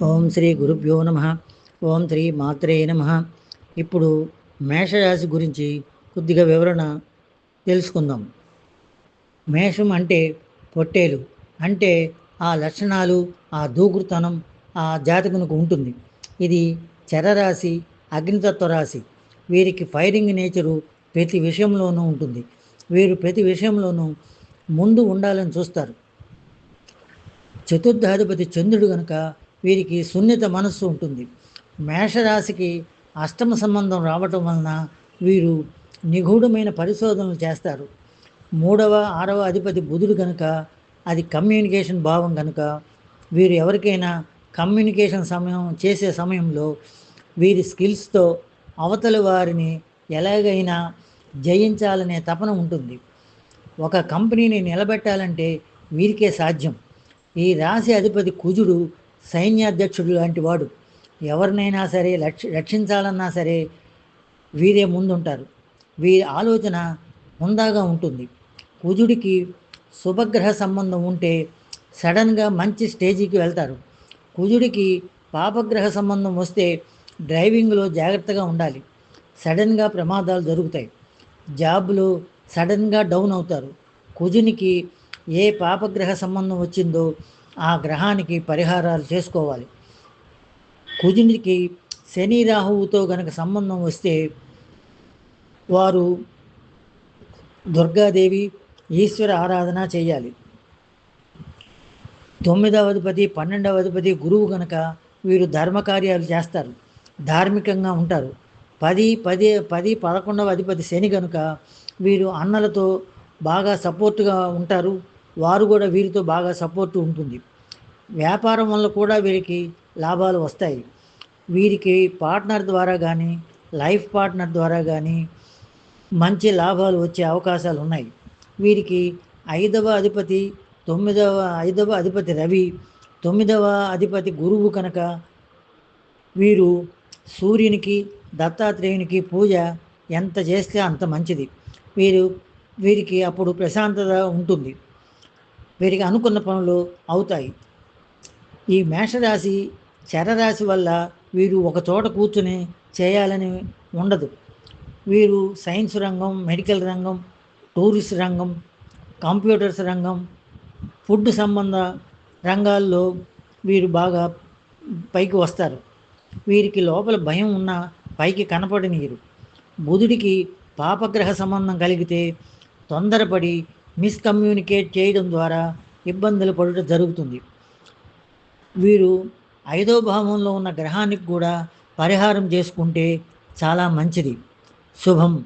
ఓం శ్రీ గురుభ్యో నమ. ఓం శ్రీ మాత్రే నమ. ఇప్పుడు మేషరాశి గురించి కొద్దిగా వివరణ తెలుసుకుందాం. మేషం అంటే పొట్టేలు. అంటే ఆ లక్షణాలు ఆ దూకుడుతనం ఆ జాతకునికి ఉంటుంది. ఇది చరరాశి అగ్నితత్వ రాశి. వీరికి ఫైరింగ్ నేచరు ప్రతి విషయంలోనూ ఉంటుంది. వీరు ప్రతి విషయంలోనూ ముందు ఉండాలని చూస్తారు. చతుర్థాధిపతి చంద్రుడు కనుక వీరికి సున్నిత మనస్సు ఉంటుంది. మేషరాశికి అష్టమ సంబంధం రావటం వలన వీరు నిగూఢమైన పరిశోధనలు చేస్తారు. మూడవ ఆరవ అధిపతి బుధుడు కనుక అది కమ్యూనికేషన్ భావం కనుక వీరు ఎవరికైనా కమ్యూనికేషన్ సమయం చేసే సమయంలో వీరి స్కిల్స్తో అవతలి వారిని ఎలాగైనా జయించాలనే తపన ఉంటుంది. ఒక కంపెనీని నిలబెట్టాలంటే వీరికే సాధ్యం. ఈ రాశి అధిపతి కుజుడు సైన్యాధ్యక్షుడు లాంటి వాడు. ఎవరినైనా సరే లక్ష రక్షించాలన్నా సరే వీరే ముందుంటారు. వీరి ఆలోచన హుందాగా ఉంటుంది. కుజుడికి శుభగ్రహ సంబంధం ఉంటే సడన్గా మంచి స్టేజీకి వెళ్తారు. కుజుడికి పాపగ్రహ సంబంధం వస్తే డ్రైవింగ్లో జాగ్రత్తగా ఉండాలి. సడన్గా ప్రమాదాలు జరుగుతాయి. జాబ్లో సడన్గా డౌన్ అవుతారు. కుజునికి ఏ పాపగ్రహ సంబంధం వచ్చిందో ఆ గ్రహానికి పరిహారాలు చేసుకోవాలి. కుజునికి శని రాహువుతో గనక సంబంధం వస్తే వారు దుర్గాదేవి ఈశ్వర ఆరాధన చేయాలి. తొమ్మిదవ అధిపతి పన్నెండవ అధిపతి గురువు కనుక వీరు ధర్మకార్యాలు చేస్తారు. ధార్మికంగా ఉంటారు. పది పది పది పదకొండవ అధిపతి శని కనుక వీరు అన్నలతో బాగా సపోర్ట్గా ఉంటారు. వారు కూడా వీరితో బాగా సపోర్ట్ ఉంటుంది. వ్యాపారం వల్ల కూడా వీరికి లాభాలు వస్తాయి. వీరికి పార్ట్నర్ ద్వారా కానీ లైఫ్ పార్ట్నర్ ద్వారా కానీ మంచి లాభాలు వచ్చే అవకాశాలు ఉన్నాయి. వీరికి ఐదవ అధిపతి తొమ్మిదవ ఐదవ అధిపతి రవి తొమ్మిదవ అధిపతి గురువు కనుక వీరు సూర్యునికి దత్తాత్రేయునికి పూజ ఎంత చేస్తే అంత మంచిది. వీరు వీరికి అప్పుడు ప్రశాంతత ఉంటుంది. వీరికి అనుకున్న పనులు అవుతాయి. ఈ మేషరాశి చరరాశి వల్ల వీరు ఒక చోట కూర్చుని చేయాలని ఉండదు. వీరు సైన్స్ రంగం మెడికల్ రంగం టూరిస్ట్ రంగం కంప్యూటర్స్ రంగం ఫుడ్ సంబంధ రంగాల్లో వీరు బాగా పైకి వస్తారు. వీరికి లోపల భయం ఉన్న పైకి కనపడనీరు బుధుడికి పాపగ్రహ సంబంధం కలిగితే తొందరపడి మిస్కమ్యూనికేట్ చేయడం ద్వారా ఇబ్బందులు పడటం జరుగుతుంది. వీరు ఐదో భావంలో ఉన్న గ్రహానికి కూడా పరిహారం చేసుకుంటే చాలా మంచిది. శుభం.